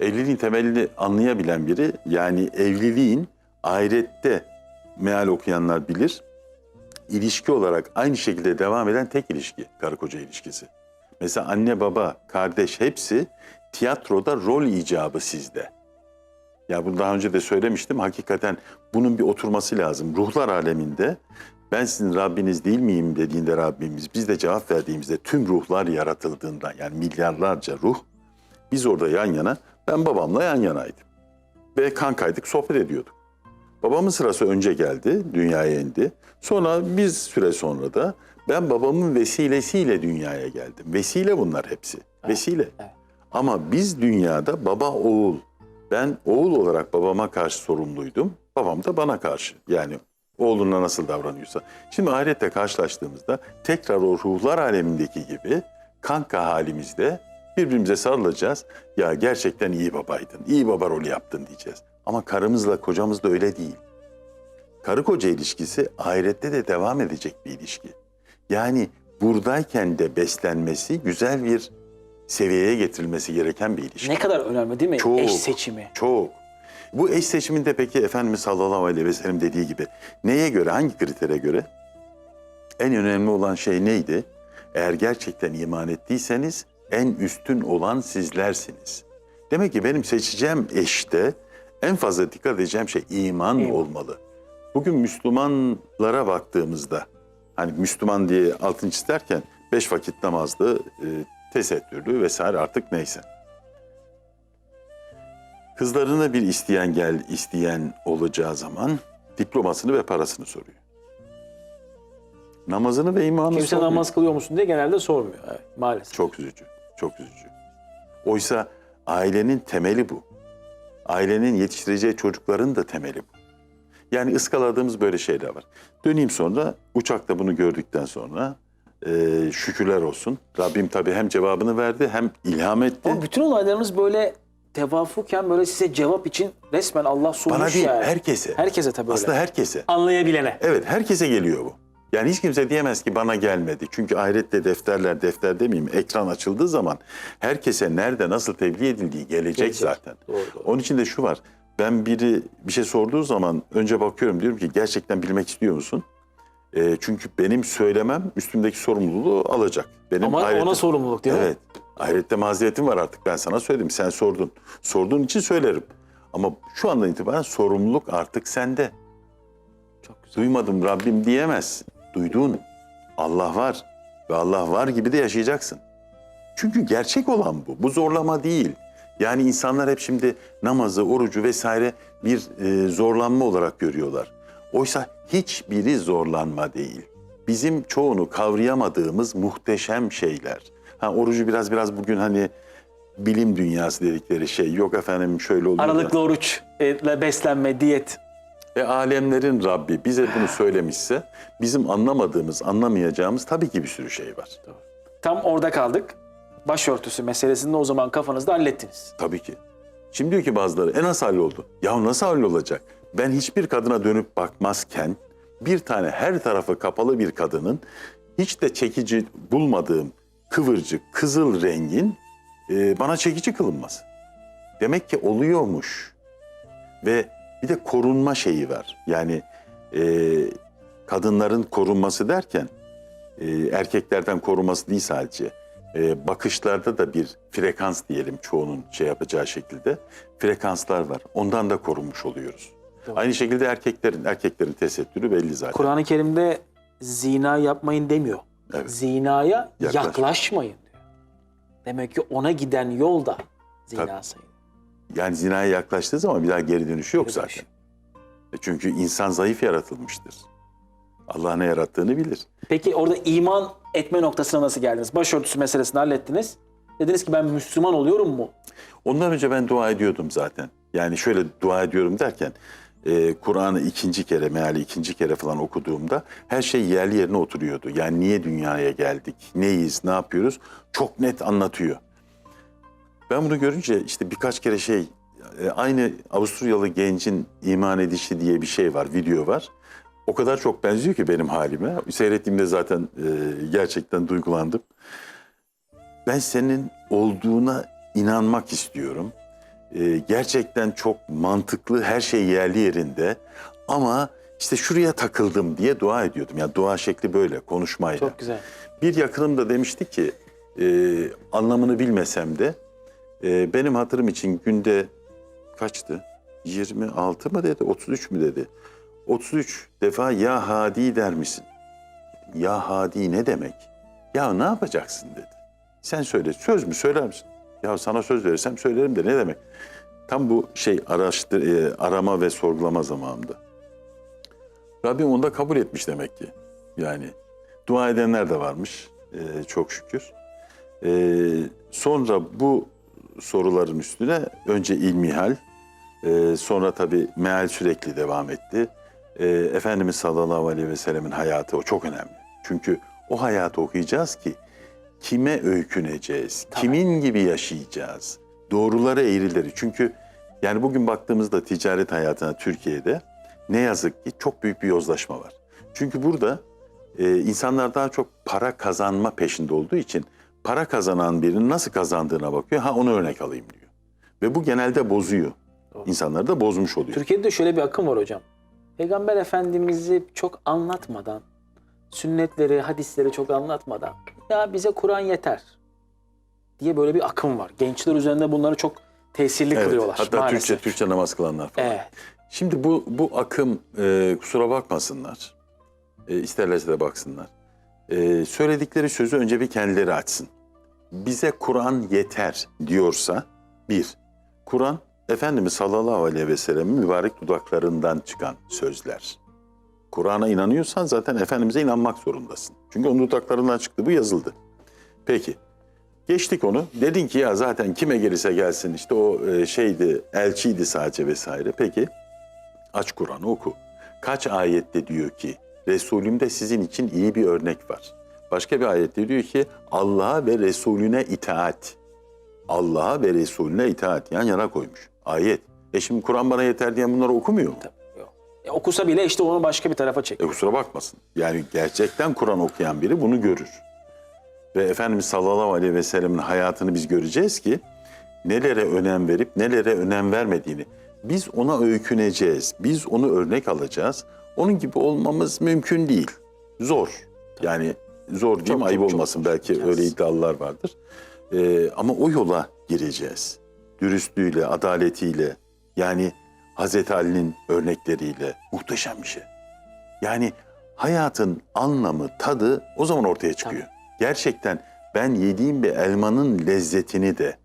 Evliliğin temelini anlayabilen biri yani evliliğin ahirette meal okuyanlar bilir. ilişki olarak aynı şekilde devam eden tek ilişki karı koca ilişkisi. Mesela anne baba, kardeş hepsi tiyatroda rol icabı sizde. Ya bunu daha önce de söylemiştim. Hakikaten bunun bir oturması lazım. Ruhlar aleminde ben sizin Rabbiniz değil miyim dediğinde Rabbimiz biz de cevap verdiğimizde tüm ruhlar yaratıldığında yani milyarlarca ruh biz orada yan yana ben babamla yan yanaydım. Ve kankaydık sohbet ediyorduk. Babamın sırası önce geldi, dünyaya indi. Sonra biz süre sonra da ben babamın vesilesiyle dünyaya geldim. Vesile bunlar hepsi. Vesile. evet. Ama biz dünyada baba oğul. Ben oğul olarak babama karşı sorumluydum. Babam da bana karşı. Yani oğluna nasıl davranıyorsa. Şimdi ahirette karşılaştığımızda tekrar o ruhlar alemindeki gibi kanka halimizde birbirimize sarılacağız. Ya gerçekten iyi babaydın, iyi baba rolü yaptın diyeceğiz. Ama karımızla kocamız da öyle değil. Karı koca ilişkisi ahirette de devam edecek bir ilişki. Yani buradayken de beslenmesi, güzel bir seviyeye getirilmesi gereken bir ilişki. Ne kadar önemli değil mi? Çok. Eş seçimi. Çok. Bu eş seçiminde peki Efendimiz sallallahu aleyhi ve sellem dediği gibi neye göre, hangi kritere göre? En önemli olan şey neydi? Eğer gerçekten iman ettiyseniz en üstün olan sizlersiniz. Demek ki benim seçeceğim eşte en fazla dikkat edeceğim şey iman İman. olmalı. Bugün Müslümanlara baktığımızda hani Müslüman diye altını çizerken beş vakit namazlı, e, tesettürlü vesaire artık neyse. Kızlarına bir isteyen gel isteyen olacağı zaman diplomasını ve parasını soruyor. Namazını ve imanını Kimse sormuyor. namaz kılıyor musun diye genelde sormuyor. Evet, maalesef. Çok üzücü, çok üzücü. Oysa ailenin temeli bu. Ailenin yetiştireceği çocukların da temeli bu. Yani ıskaladığımız böyle şeyler var. Döneyim sonra uçakta bunu gördükten sonra e, şükürler olsun. Rabbim tabii hem cevabını verdi hem ilham etti. Ama bütün olaylarımız böyle tevafuken böyle size cevap için resmen Allah sunmuş Bana değil, yani. herkese. Herkese tabii Aslında öyle. herkese. Anlayabilene. Evet, herkese geliyor bu. Yani hiç kimse diyemez ki bana gelmedi. Çünkü ahirette defterler, defter demeyeyim, ekran açıldığı zaman herkese nerede nasıl tebliğ edildiği gelecek, Gelecek. zaten. Doğru, doğru. Onun için de şu var. Ben biri bir şey sorduğu zaman önce bakıyorum diyorum ki gerçekten bilmek istiyor musun? Ee, çünkü benim söylemem üstümdeki sorumluluğu alacak. Benim Ama ahirette- ona sorumluluk değil mi? Evet. Ahirette mazeretim var artık ben sana söyledim. Sen sordun. Sorduğun için söylerim. Ama şu andan itibaren sorumluluk artık sende. Çok güzel. Duymadım Rabbim diyemez. Duyduğun Allah var ve Allah var gibi de yaşayacaksın. Çünkü gerçek olan bu. Bu zorlama değil. Yani insanlar hep şimdi namazı, orucu vesaire bir e, zorlanma olarak görüyorlar. Oysa hiçbiri zorlanma değil. Bizim çoğunu kavrayamadığımız muhteşem şeyler. Ha orucu biraz biraz bugün hani bilim dünyası dedikleri şey. Yok efendim şöyle oluyor. Aralıklı oruç, e, beslenme, diyet. Ve alemlerin Rabbi bize bunu söylemişse bizim anlamadığımız, anlamayacağımız tabii ki bir sürü şey var. Tam orada kaldık. Başörtüsü meselesini de o zaman kafanızda hallettiniz. Tabii ki. Şimdi diyor ki bazıları en nasıl halloldu? Ya nasıl hallolacak? Ben hiçbir kadına dönüp bakmazken bir tane her tarafı kapalı bir kadının hiç de çekici bulmadığım kıvırcık, kızıl rengin e, bana çekici kılınmaz. Demek ki oluyormuş. Ve bir de korunma şeyi var. Yani e, kadınların korunması derken e, erkeklerden korunması değil sadece. E, bakışlarda da bir frekans diyelim çoğunun şey yapacağı şekilde frekanslar var. Ondan da korunmuş oluyoruz. Doğru. Aynı şekilde erkeklerin erkeklerin tesettürü belli zaten. Kur'an-ı Kerim'de zina yapmayın demiyor. Evet. Zinaya Yaklaş. yaklaşmayın diyor. Demek ki ona giden yol da zina Tabii. Yani zinaya yaklaştığı zaman bir daha geri dönüşü yok zaten. dönüşü. E Çünkü insan zayıf yaratılmıştır. Allah ne yarattığını bilir. Peki orada iman etme noktasına nasıl geldiniz? Başörtüsü meselesini hallettiniz. Dediniz ki ben Müslüman oluyorum mu? Ondan önce ben dua ediyordum zaten. Yani şöyle dua ediyorum derken e, Kur'an'ı ikinci kere, meali ikinci kere falan okuduğumda her şey yerli yerine oturuyordu. Yani niye dünyaya geldik, neyiz, ne yapıyoruz çok net anlatıyor. Ben bunu görünce işte birkaç kere şey, e, aynı Avusturyalı gencin iman edişi diye bir şey var, video var. O kadar çok benziyor ki benim halime. Seyrettiğimde zaten e, gerçekten duygulandım. Ben senin olduğuna inanmak istiyorum e, gerçekten çok mantıklı, her şey yerli yerinde. Ama işte şuraya takıldım diye dua ediyordum. Yani dua şekli böyle, konuşmayla. Çok güzel. Bir yakınım da demişti ki e, anlamını bilmesem de e, benim hatırım için günde kaçtı? 26 mı dedi, 33 mü dedi? 33 defa ya hadi der misin? Ya hadi ne demek? Ya ne yapacaksın dedi. Sen söyle, söz mü söyler misin? Ya sana söz verirsem söylerim de ne demek? Tam bu şey araştır, e, arama ve sorgulama zamanında. Rabbim onu da kabul etmiş demek ki. Yani dua edenler de varmış e, çok şükür. E, sonra bu soruların üstüne önce ilmihal, e, sonra tabii meal sürekli devam etti. E, Efendimiz sallallahu aleyhi ve sellemin hayatı o çok önemli. Çünkü o hayatı okuyacağız ki kime öyküneceğiz, kimin gibi yaşayacağız, doğruları eğrileri. Çünkü yani bugün baktığımızda ticaret hayatına Türkiye'de ne yazık ki çok büyük bir yozlaşma var. Çünkü burada e, insanlar daha çok para kazanma peşinde olduğu için para kazanan birinin nasıl kazandığına bakıyor. Ha onu örnek alayım diyor. Ve bu genelde bozuyor. İnsanları da bozmuş oluyor. Türkiye'de de şöyle bir akım var hocam. Peygamber Efendimiz'i çok anlatmadan, sünnetleri, hadisleri çok anlatmadan ya bize Kur'an yeter diye böyle bir akım var. Gençler üzerinde bunları çok tesirli Evet, kılıyorlar hatta maalesef. Türkçe Türkçe namaz kılanlar falan. Evet. Şimdi bu bu akım e, kusura bakmasınlar. E, isterlerse de baksınlar. E, söyledikleri sözü önce bir kendileri açsın. Bize Kur'an yeter diyorsa bir, Kur'an Efendimiz sallallahu aleyhi ve sellem'in mübarek dudaklarından çıkan sözler. Kur'an'a inanıyorsan zaten Efendimiz'e inanmak zorundasın. Çünkü onun dudaklarından çıktı bu yazıldı. Peki Geçtik onu. Dedin ki ya zaten kime gelirse gelsin işte o e, şeydi, elçiydi sadece vesaire. Peki aç Kur'an'ı oku. Kaç ayette diyor ki Resulümde sizin için iyi bir örnek var. Başka bir ayette diyor ki Allah'a ve Resulüne itaat. Allah'a ve Resulüne itaat yan yana koymuş. Ayet. E şimdi Kur'an bana yeter diyen bunları okumuyor mu? Yok. E, okusa bile işte onu başka bir tarafa E çekiyor. kusura bakmasın. Yani gerçekten Kur'an okuyan biri bunu görür. Ve Efendimiz sallallahu aleyhi ve sellemin hayatını biz göreceğiz ki nelere önem verip nelere önem vermediğini. Biz ona öyküneceğiz. Biz onu örnek alacağız. Onun gibi olmamız mümkün değil. Zor. Yani zor diyeyim Çok, ayıp çok, çok olmasın. zor. Belki Yes. öyle iddialar vardır. Ee, ama o yola gireceğiz. Dürüstlüğüyle, adaletiyle, yani Hazreti Ali'nin örnekleriyle muhteşem bir şey. Yani hayatın anlamı, tadı o zaman ortaya çıkıyor. Gerçekten ben yediğim bir elmanın lezzetini de,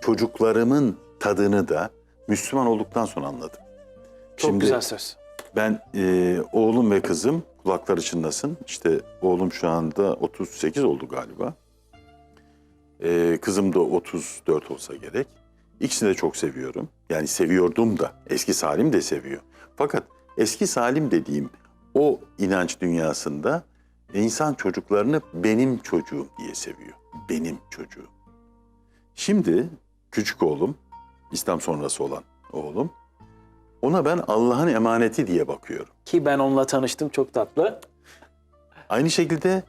çocuklarımın tadını da Müslüman olduktan sonra anladım. Çok güzel söz. Ben e, oğlum ve kızım kulakları çınlasın. İşte oğlum şu anda 38 oldu galiba. E, kızım da 34 olsa gerek. İkisini de çok seviyorum. Yani seviyordum da. Eski Salim de seviyor. Fakat eski Salim dediğim o inanç dünyasında insan çocuklarını benim çocuğum diye seviyor. Benim çocuğum. Şimdi küçük oğlum, İslam sonrası olan oğlum, ona ben Allah'ın emaneti diye bakıyorum. Ki ben onunla tanıştım çok tatlı. Aynı şekilde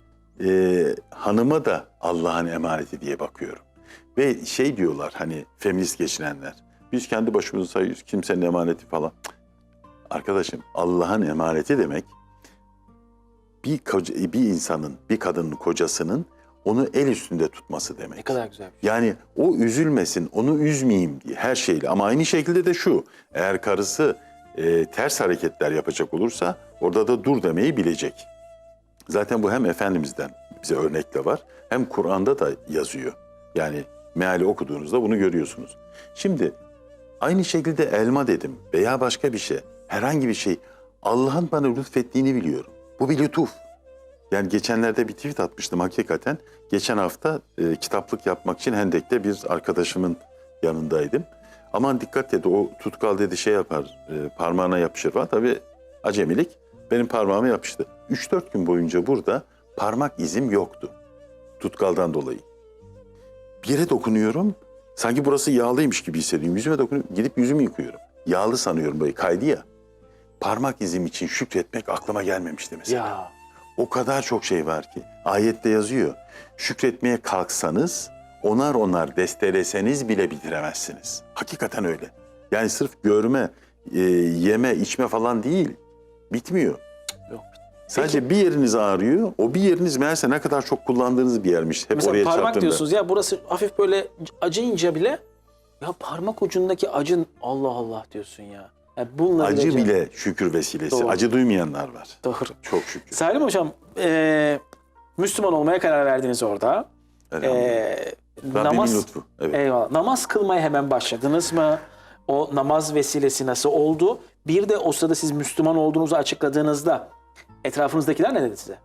e, hanıma da Allah'ın emaneti diye bakıyorum. Ve şey diyorlar hani feminist geçinenler. Biz kendi başımızı sayıyoruz kimsenin emaneti falan. Arkadaşım Allah'ın emaneti demek bir, koca, bir insanın, bir kadının kocasının onu el üstünde tutması demek. Ne kadar güzel bir şey. Yani o üzülmesin, onu üzmeyeyim diye her şeyle. Ama aynı şekilde de şu, eğer karısı e, ters hareketler yapacak olursa orada da dur demeyi bilecek. Zaten bu hem Efendimiz'den bize örnekle var, hem Kur'an'da da yazıyor. Yani meali okuduğunuzda bunu görüyorsunuz. Şimdi aynı şekilde elma dedim veya başka bir şey, herhangi bir şey Allah'ın bana lütfettiğini biliyorum. Bu bir lütuf. Yani geçenlerde bir tweet atmıştım hakikaten. Geçen hafta e, kitaplık yapmak için Hendek'te bir arkadaşımın yanındaydım. Aman dikkat dedi o tutkal dedi şey yapar e, parmağına yapışır falan. Tabii acemilik benim parmağıma yapıştı. 3-4 gün boyunca burada parmak izim yoktu. Tutkaldan dolayı. Bir yere dokunuyorum. Sanki burası yağlıymış gibi hissediyorum. Yüzüme dokunuyorum. Gidip yüzümü yıkıyorum. Yağlı sanıyorum böyle kaydı ya. Parmak izim için şükretmek aklıma gelmemişti mesela. Ya O kadar çok şey var ki. Ayette yazıyor. Şükretmeye kalksanız onar onar desteleseniz bile bitiremezsiniz. Hakikaten öyle. Yani sırf görme, e, yeme, içme falan değil. Bitmiyor. Yok. Sadece bir yeriniz ağrıyor. O bir yeriniz meğerse ne kadar çok kullandığınız bir yermiş. Hep Mesela oraya parmak çarptığında. diyorsunuz ya burası hafif böyle acıyınca bile ya parmak ucundaki acın Allah Allah diyorsun ya. Yani bununla Acı bile, bile şükür vesilesi. Doğru. Acı duymayanlar var. Doğru. Çok şükür. Salim Hocam, e, Müslüman olmaya karar verdiniz orada. E, namaz, lütfu. Evet. eyvallah. Namaz kılmaya hemen başladınız mı? O namaz vesilesi nasıl oldu? Bir de o sırada siz Müslüman olduğunuzu açıkladığınızda etrafınızdakiler ne dedi size?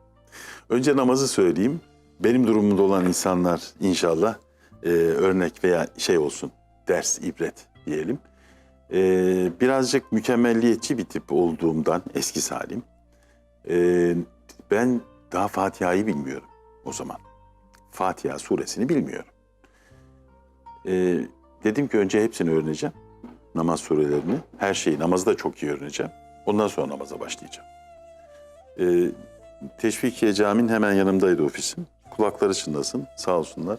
Önce namazı söyleyeyim. Benim durumumda olan insanlar inşallah e, örnek veya şey olsun, ders, ibret diyelim. E, birazcık mükemmelliyetçi bir tip olduğumdan eski Salim. e, ben daha Fatiha'yı bilmiyorum o zaman. Fatiha suresini bilmiyorum. E, dedim ki önce hepsini öğreneceğim. Namaz surelerini. Her şeyi namazı da çok iyi öğreneceğim. Ondan sonra namaza başlayacağım. E, Teşvikiye Camii'nin hemen yanımdaydı ofisim. Kulakları çınlasın sağ olsunlar.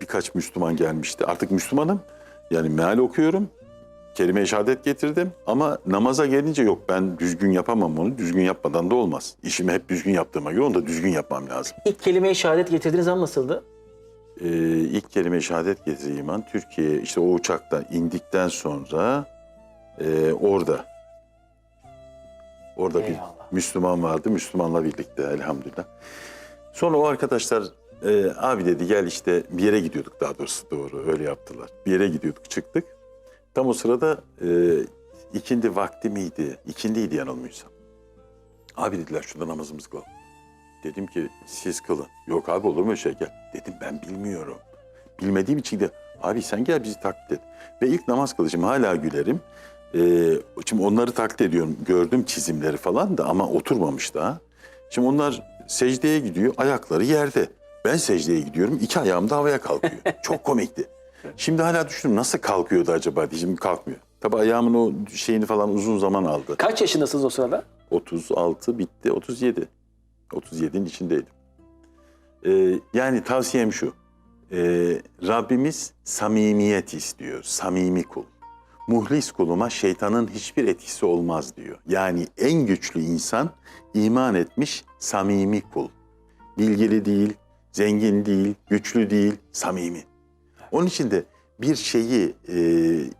Birkaç Müslüman gelmişti. Artık Müslümanım. Yani meal okuyorum. Kelime-i şehadet getirdim. Ama namaza gelince yok ben düzgün yapamam onu. Düzgün yapmadan da olmaz. İşimi hep düzgün yaptığıma göre onu da düzgün yapmam lazım. İlk kelime-i şehadet getirdiğiniz an nasıldı? Ee, ilk kelime-i şehadet getirdiğim an Türkiye işte o uçakta indikten sonra e, orada orada bir Eyvallah. Müslüman vardı. Müslümanla birlikte elhamdülillah. Sonra o arkadaşlar e, abi dedi gel işte bir yere gidiyorduk daha doğrusu doğru öyle yaptılar. Bir yere gidiyorduk çıktık. Tam o sırada e, ikindi vakti miydi? İkindiydi yanılmıyorsam. Abi dediler şurada namazımızı kılalım. Dedim ki siz kılın. Yok abi olur mu şey gel. Dedim ben bilmiyorum. Bilmediğim için de abi sen gel bizi taklit et. Ve ilk namaz kılıcım hala gülerim. Ee, şimdi onları taklit ediyorum. Gördüm çizimleri falan da ama oturmamış daha. Şimdi onlar secdeye gidiyor, ayakları yerde. Ben secdeye gidiyorum, iki ayağım da havaya kalkıyor. Çok komikti. Şimdi hala düşünüyorum nasıl kalkıyordu acaba diye. Şimdi kalkmıyor. Tabii ayağımın o şeyini falan uzun zaman aldı. Kaç yaşındasınız o sırada? 36 bitti, 37. 37'nin içindeydim. Ee, yani tavsiyem şu. Ee, Rabbimiz samimiyet istiyor. Samimi kul. Muhlis kuluma şeytanın hiçbir etkisi olmaz diyor. Yani en güçlü insan iman etmiş samimi kul. Bilgili değil, zengin değil, güçlü değil, samimi. Onun için de bir şeyi, e,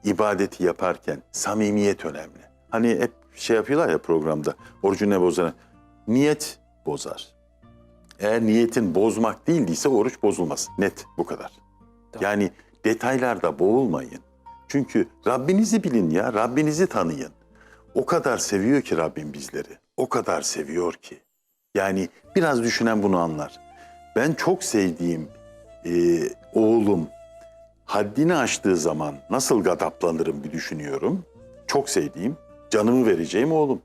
ibadeti yaparken samimiyet önemli. Hani hep şey yapıyorlar ya programda, orucu ne bozar? Niyet bozar. Eğer niyetin bozmak değildiyse oruç bozulmaz. Net bu kadar. Tamam. Yani detaylarda boğulmayın. Çünkü Rabbinizi bilin ya, Rabbinizi tanıyın. O kadar seviyor ki Rabbim bizleri. O kadar seviyor ki. Yani biraz düşünen bunu anlar. Ben çok sevdiğim e, oğlum haddini aştığı zaman nasıl gadaplanırım bir düşünüyorum. Çok sevdiğim, canımı vereceğim oğlum.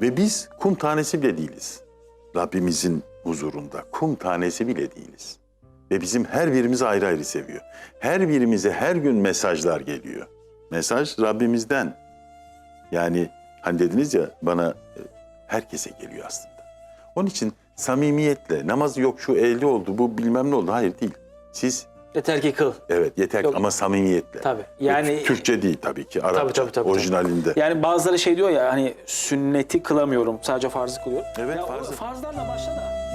Ve biz kum tanesi bile değiliz. Rabbimizin huzurunda kum tanesi bile değiliz. Ve bizim her birimizi ayrı ayrı seviyor. Her birimize her gün mesajlar geliyor. Mesaj Rabbimizden. Yani hani dediniz ya bana e, herkese geliyor aslında. Onun için samimiyetle namaz yok şu elde oldu bu bilmem ne oldu. Hayır değil. Siz Yeter ki kıl. evet yeter Yok. ama samimiyetle. Tabii. Yani Tü- Türkçe değil tabii ki. Arapça. tabii, tabii, tabii. orijinalinde. yani bazıları şey diyor ya hani sünneti kılamıyorum sadece farzı kılıyorum. Evet, ya farzı. Farzdan da başla da.